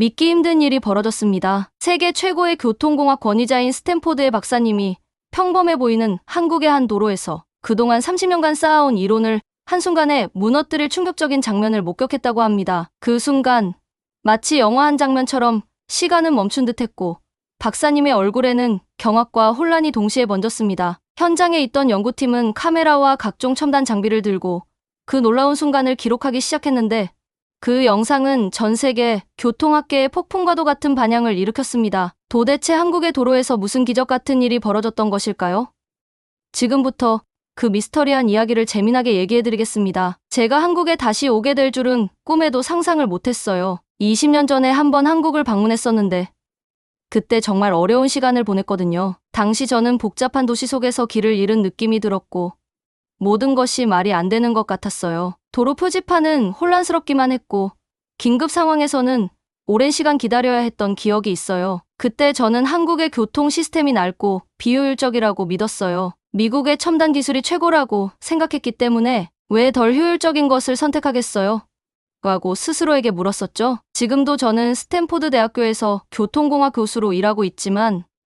믿기 힘든 일이 벌어졌습니다. 세계 최고의 교통공학 권위자인 스탠포드의 박사님이 평범해 보이는 한국의 한 도로에서 그동안 30년간 쌓아온 이론을 한순간에 무너뜨릴 충격적인 장면을 목격했다고 합니다. 그 순간 마치 영화 한 장면처럼 시간은 멈춘 듯 했고 박사님의 얼굴에는 경악과 혼란이 동시에 번졌습니다. 현장에 있던 연구팀은 카메라와 각종 첨단 장비를 들고 그 놀라운 순간을 기록하기 시작했는데 그 영상은 전 세계 교통학계의 폭풍과도 같은 반향을 일으켰습니다. 도대체 한국의 도로에서 무슨 기적 같은 일이 벌어졌던 것일까요? 지금부터 그 미스터리한 이야기를 재미나게 얘기해드리겠습니다. 제가 한국에 다시 오게 될 줄은 꿈에도 상상을 못했어요. 20년 전에 한 번 한국을 방문했었는데 그때 정말 어려운 시간을 보냈거든요. 당시 저는 복잡한 도시 속에서 길을 잃은 느낌이 들었고 모든 것이 말이 안 되는 것 같았어요. 도로 표지판은 혼란스럽기만 했고 긴급 상황에서는 오랜 시간 기다려야 했던 기억이 있어요. 그때 저는 한국의 교통 시스템이 낡고 비효율적이라고 믿었어요. 미국의 첨단 기술이 최고라고 생각했기 때문에 왜 덜 효율적인 것을 선택하겠어요? 라고 스스로에게 물었었죠. 지금도 저는 스탠포드 대학교에서 교통공학 교수로 일하고 있지만